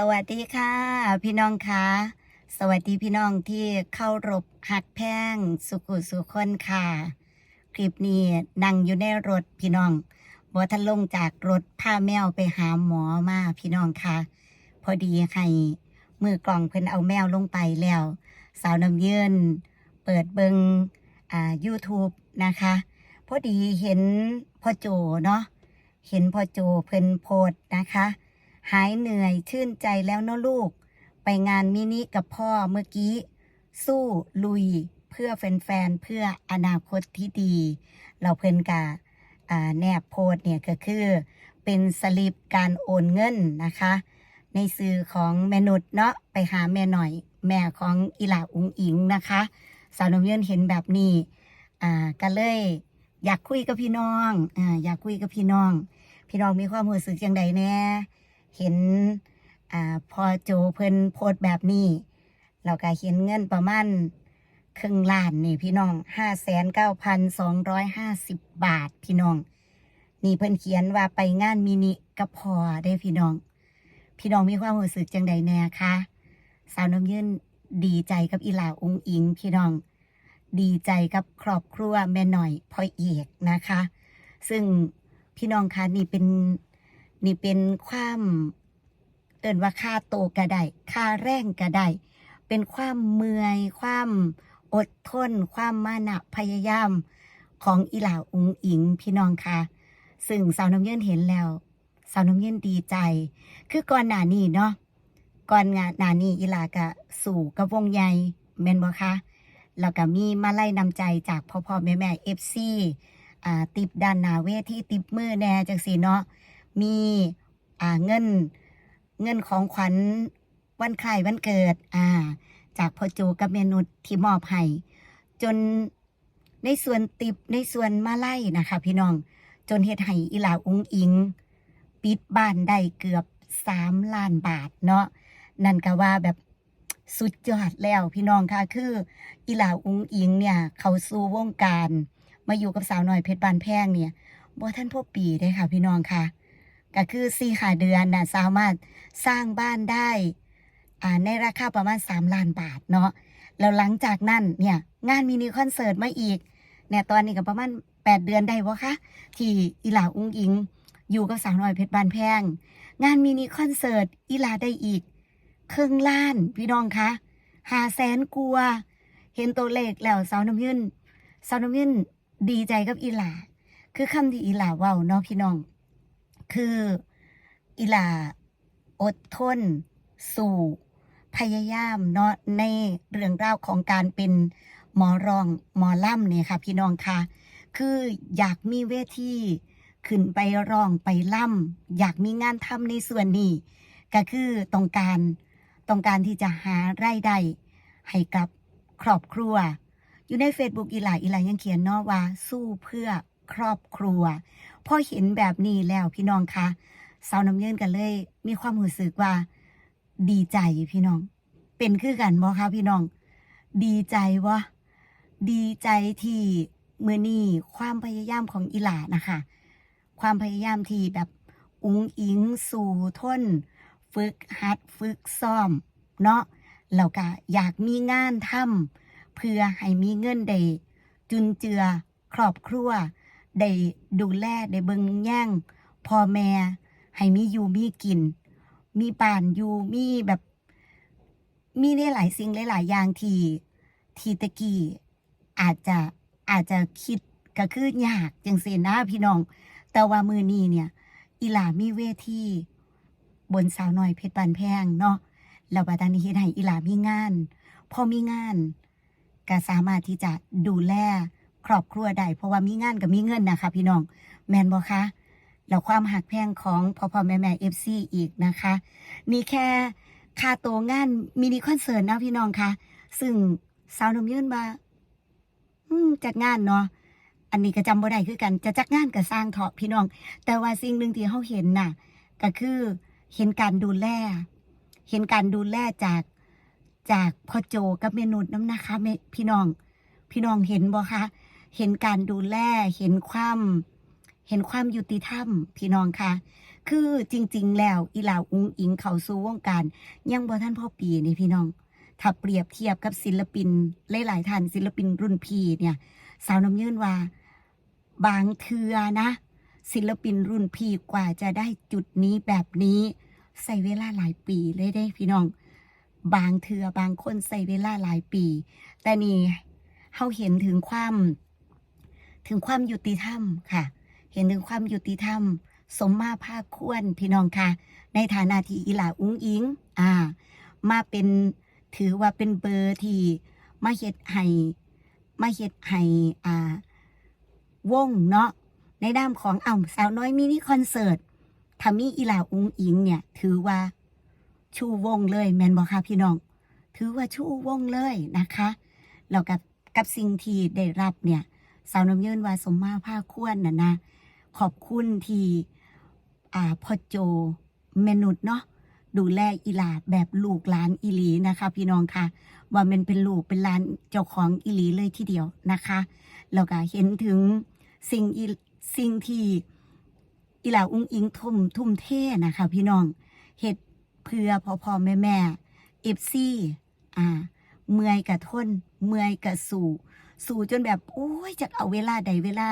สวัสดีค่ะ พี่น้องคะสวัสดีพี่น้องที่เข้ารบหักแพงสุขุสุคนค่ะ คลิปนี้นั่งอยู่ในรถพี่น้องบอทันลงจากรถพาแมวไปหาหมอมาพี่น้องค่ะ พอดีให้มือกล่องเพิ่นเอาแมวลงไปแล้ว สาวน้ำเยืนเปิดเบิงอ่า YouTube นะคะ พอดีเห็นพ่อโจเนาะเห็นพ่อโจเพิ่นโพสต์นะคะ หายเหนื่อยชื่นใจแล้วเนาะลูก ไปงานมินิกับพ่อเมื่อกี้ สู้ลุยเพื่อแฟนๆเพื่ออนาคตที่ดี เราเพิ่นกาแนบโพสต์เนี่ยก็คือ เป็นสลิปการโอนเงินนะคะ ในสื่อของแม่นุษเนาะไปหาแม่หน่อย แม่ของอีหลาอุงอิงนะคะ สาวนมเยินเห็นแบบนี้อ่าก็เลย อยากคุยกับพี่น้องอ่าอยากคุยกับพี่น้อง พี่น้องมีความรู้สึกอย่างใดแน่ เห็นอ่าพอโจเพิ่นโพสต์แบบนี้เราก็เห็นเงินประมาณครึ่งล้านนี่พี่น้องห้าแสนเก้าพันสองร้อยห้าสิบบาทพี่น้อง นี่เพิ่นเขียนว่าไปงานมินิกับพอได้พี่น้อง พี่น้องมีความรู้สึกจังใดแน่คะสาวน้ำยืนดีใจกับอีหลาองอิง พี่น้อง ดีใจกับครอบครัวแม่หน่อยพ่อเอกนะคะ ซึ่งพี่น้องคะนี่เป็น นี่เป็นความเอินว่าค่าโตก็ได้ค่าแรงก็ได้เป็นความเมื่อย ความอดทน ความมานะพยายามของอีหลาอุงอิงพี่น้องค่ะ ซึ่งสาวน้ำเย็นเห็นแล้ว สาวน้ำเย็นดีใจ คือก่อนหน้านี้เนาะก่อนงานหน้านี้อีหลากะสู่กับวงใหญ่แม่นบ่คะแล้วก็มีมาไล่นำใจจากพ่อพ่อแม่แม่เอฟซีอ่าติบด้านนาเวทีติบมือแน่จังสีเนาะ มีเงินเงินของขวัญวันคล้ายวันเกิด อ่า จากพ่อโจกับเมนุษที่มอบให้จนในส่วนติบในส่วนมาไล่นะคะ พี่น้อง จนเฮ็ดให้อีหลาอุ้งอิง ปิดบ้านได้เกือบสามล้านบาทเนาะนั่นก็ว่าแบบสุดยอดแล้วพี่น้องค่ะคืออีหลาอุ้งอิงเนี่ย เขาสู่วงการ มาอยู่กับสาวหน้อยเพชรบานแพงเนี่ยบ่ท่านพ่อปีได้ค่ะ พี่น้องค่ะ ก็คือสี่ขาเดือนน่ะสามารถสร้างบ้านได้อ่าในราคาประมาณ 3 ล้านบาทเนาะแล้วหลังจากนั้นเนี่ยงานมินิคอนเสิร์ตมาอีกเนี่ยตอนนี้ก็ประมาณ 8 เดือนได้วะคะที่อีหลาอุ้งอิง อยู่กับสาวน้อยเพชรบานแพง งานมินิคอนเสิร์ตอีหลาได้อีกครึ่งล้านพี่น้องคะหาแสนกลัว เห็นตัวเลขแล้วสาวน้ำยืนสาวน้ำยืนดีใจกับอีหลา คือคำที่อีหลาเว้าเนาะพี่น้อง คือ อีหลาอดทน สู่ พยายามเนาะในเรื่องราวของการเป็นหมอรองหมอล่ำเนี่ยค่ะ พี่น้องค่ะ คืออยากมีเวทีขึ้นไปร้องไปล่ำอยากมีงานทำในส่วนนี้ ก็คือต้องการต้องการที่จะหารายได้ให้กับครอบครัว อยู่ใน Facebook อีหลาอีหลายังเขียนเนาะว่าสู้เพื่อ ครอบครัวพอเห็นแบบนี้แล้วพี่น้องคะสาวน้ำเยินกันเลย มีความรู้สึกว่า ดีใจพี่น้อง เป็นคือกันบ่คะพี่น้อง ดีใจวะดีใจที่เมื่อนี้ความพยายามของอีหลานะคะ ความพยายามที่แบบอุ้งอิงสู่ทนฝึกหัดฝึกซ้อม เนาะแล้วก็อยากมีงานทำเพื่อให้มีเงินได้จุนเจือครอบครัว ได้ดูแลได้เบิงแย่งพ่อแม่ให้มีอยู่มีกิน มีบ้านอยู่มีแบบ มีได้หลายสิ่งหลายๆอย่างที่ที่ตะกี้อาจจะอาจจะคิดก็คือยากจังซี่นะพี่น้อง แต่ว่ามือนี้เนี่ย อีหลามีเวทีบนสาวน้อยเพชรบานแพงเนาะแล้วบัดนี้เฮ็ดให้อีหลามีงาน พอมีงานก็สามารถที่จะดูแล ครอบครัวได้เพราะว่ามีงานกับมีเงินนะคะ พี่น้องแมนบอคะแล้วความหักแพงของพ่อพ่อแม่แม่เอฟซีอีกนะคะ นี่แค่ค่าตัวงานมินิคอนเสิร์ตนะพี่น้องคะซึ่งสาวนมยื่นมาจัดงานเนาะอันนี้ก็จำบ่ได้คือกัน จะจัดงานกับสร้างเถาะพี่น้อง แต่ว่าสิ่งหนึ่งที่เขาเห็นน่ะ ก็คือเห็นการดูแล เห็นการดูแลจากจากพ่อโจกับเมนุษน้ำนะคะพี่น้อง พี่น้องเห็นบ่คะ เห็นการดูแล เห็นความ เห็นความยุติธรรม พี่น้องคะคือจริง ๆ แล้วอีหลาอุ้งอิงเขาสู่วงการยังบ่ทันพ่อปีนี่พี่น้อง ถ้าเปรียบเทียบกับศิลปินหลายๆท่านศิลปินรุ่นพี่เนี่ย สาวน้ำยื่นว่า บางเทือนะ ศิลปินรุ่นพี่กว่าจะได้จุดนี้แบบนี้ใส่เวลาหลายปีเลยได้พี่น้อง บางเทือบางคนใส่เวลาหลายปี แต่นี่เขาเห็นถึงความ ถึงความยุติธรรมค่ะ เห็นถึงความยุติธรรม สมมาภาคควรพี่น้องค่ะ ในฐานะที่อีหลาอุ้งอิงอ่า มาเป็นถือว่าเป็นเบอร์ที่มาเฮ็ดให้มาเฮ็ดให้อ่าวงเนาะในด้ามของอ่ำสาวน้อยมินิคอนเสิร์ตทามีอีหลาอุ้งอิงเนี่ย ถือว่าชูวงเลยแมนบอกค่ะพี่น้อง ถือว่าชูวงเลยนะคะแล้วกับกับสิ่งที่ได้รับเนี่ย สาวน้ำเยืนว่าสมมาภาควรน่ะนะขอบคุณที่อ่าพ่อโจเมนุดเนาะดูแลอีหลาแบบลูกหลานอีหลีนะคะ พี่น้องค่ะ ว่ามันเป็นลูกเป็นหลานเจ้าของอีหลีเลยทีเดียวนะคะแล้วก็เห็นถึงสิ่งอีสิ่งที่อีหลาอุ้งอิงทุ่มทุ่มเท่นะคะ พี่น้องเฮ็ดเพื่อพ่อพ่อแม่แม่เอฟซี่อ่าเมื่อยกะทนเมื่อยกะสู่ สู่จนแบบโอ้ยจะเอาเวลาใดเวลา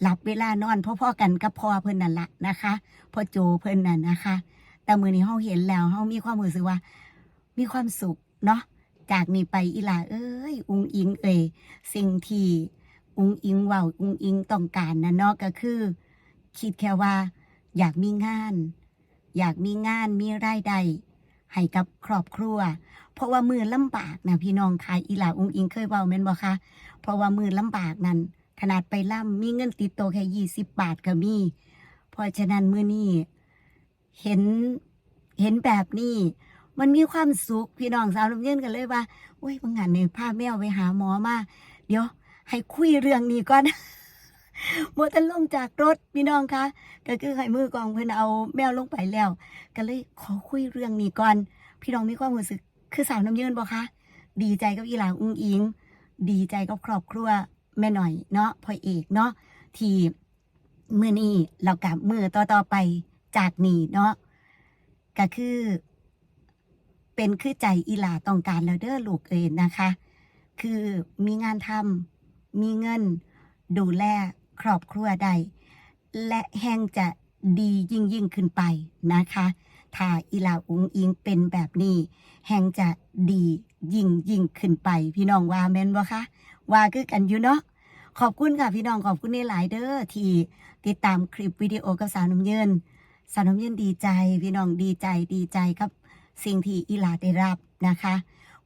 หลับเวลานอนพ่อๆกันกับพ่อเพิ่นนั่นละนะคะพ่อโจเพิ่นนั่นนะคะ แต่มือนี้เฮาเห็นแล้วเฮามีความรู้สึกว่า มีความสุขเนาะจากนี้ไปอีหลาเอ้ย อุงอิงเอ่ยสิ่งที่อุงอิงเว้าอุงอิงต้องการนะเนาะก็คือ คิดแค่ว่า อยากมีงาน อยากมีงานมีรายได้ ให้กับครอบครัว เพราะว่ามือลำบากนะพี่น้องค่ะอีหลาอุงอิงเคยเว้าแม่นบ่คะเพราะว่ามือลำบากนั้น ขนาดไปล่ำมีเงินติดตัวแค่ยี่สิบบาทก็มี เพราะฉะนั้นมื้อนี้เห็นเห็นแบบนี้มันมีความสุขพี่น้องสาวน้ำเย็นกันเลยว่าโอ้ยบางงานในพาแมวไปหาหมอมา เดี๋ยว ให้คุยเรื่องนี้ก่อน มัวแต่ลงจากรถพี่น้องคะก็คือให้มือกองเพิ่นเอาแมวลงไปแล้ว ก็เลยขอคุยเรื่องนี้ก่อน พี่น้องมีความรู้สึก คือสาวน้ำเยืนบ่คะดีใจกับอีหลาอุ้งอิง ดีใจกับครอบครัวแม่หน่อยเนาะพ่อเอกเนาะที่มือนี้เรากับมือต่อต่อไปจากนี้เนาะก็คือ เป็นคือใจอีหลาต้องการแล้วเด้อลูกเอยนะคะ คือมีงานทำมีเงินดูแล ครอบครัวได้และแห่งจะดียิ่งยิ่งขึ้นไปนะคะถ้าอีลาอุงอิงเป็นแบบนี้ แห่งจะดียิ่งยิ่งขึ้นไป พี่น้องว่าแม่นบ่คะว่าคือกันอยู่เนาะขอบคุณค่ะพี่น้องขอบคุณในหลายเด้อที่ติดตามคลิปวิดีโอกับสาวน้ำเยินสาวน้ำเยินดีใจ พี่น้องดีใจดีใจกับ สิ่งที่อีหลาได้รับนะคะ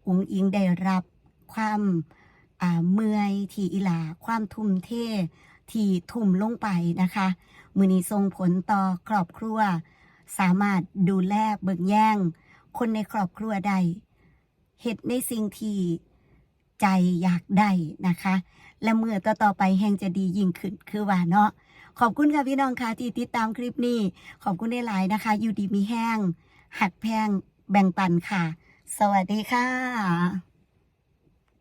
อุงอิงได้รับความเมื่อยที่อีหลา ความทุ่มเท ที่ทุ่มลงไปนะคะ มือนี้ส่งผลต่อครอบครัว สามารถดูแลเบิกแย่ง คนในครอบครัวได้เหตุในสิ่งที่ใจอยากได้นะคะ และเมื่อต่อต่อไปแห่งจะดียิ่งขึ้นคือว่าเนาะขอบคุณค่ะพี่น้องค่ะที่ติดตามคลิปนี้ ขอบคุณได้หลายนะคะ อยู่ดีมีแห้ง หักแพงแบ่งปันค่ะ สวัสดีค่ะ